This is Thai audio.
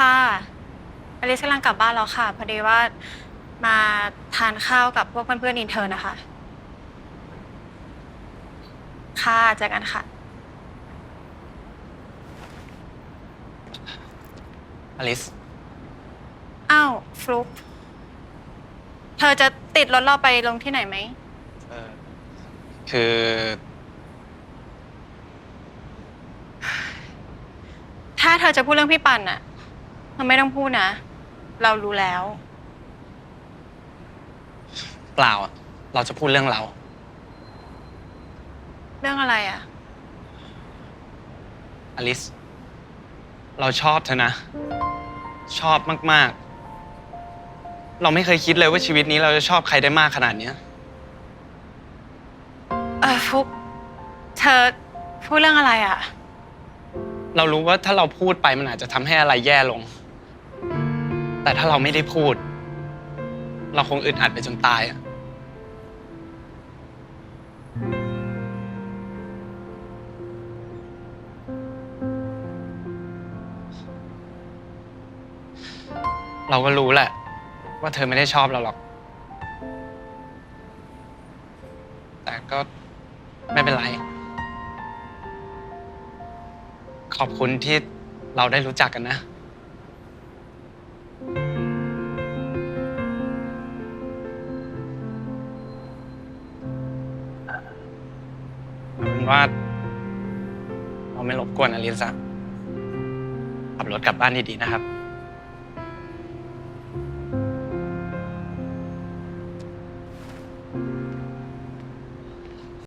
ค่ะอลิสกำลังกลับบ้านแล้วค่ะ พอดีว่ามาทานข้าวกับพวกเพื่อนๆอินเทอร์นะคะ ค่ะเจอกันค่ะ อลิส อ้าวฟลุกเธอจะติดรถเราไปลงที่ไหนไหม เออคือ ถ้าเธอจะพูดเรื่องพี่ปันน่ะ เธอไม่ต้องพูดนะ เรารู้แล้ว เปล่าอะเราจะพูดเรื่องเรา เรื่องอะไรอะอลิส เราชอบเธอนะ ชอบมาก ๆ เราไม่เคยคิดเลยว่าชีวิตนี้เราจะชอบใครได้มากขนาดเนี้ยเออฟลุกเธอพูดเรื่องอะไรอะเรารู้ว่าถ้าเราพูดไปมันอาจจะทำให้อะไรแย่ลง แต่ถ้าเราไม่ได้พูด เราคงอึดอัดไปจนตายอะเราก็รู้แหละ ว่าเธอไม่ได้ชอบเราหรอก แต่ก็ไม่เป็นไร ขอบคุณที่เราได้รู้จักกันนะ ว่า เราไม่รบกวนอลิซะขับรถกลับบ้านดีๆนะครับ thank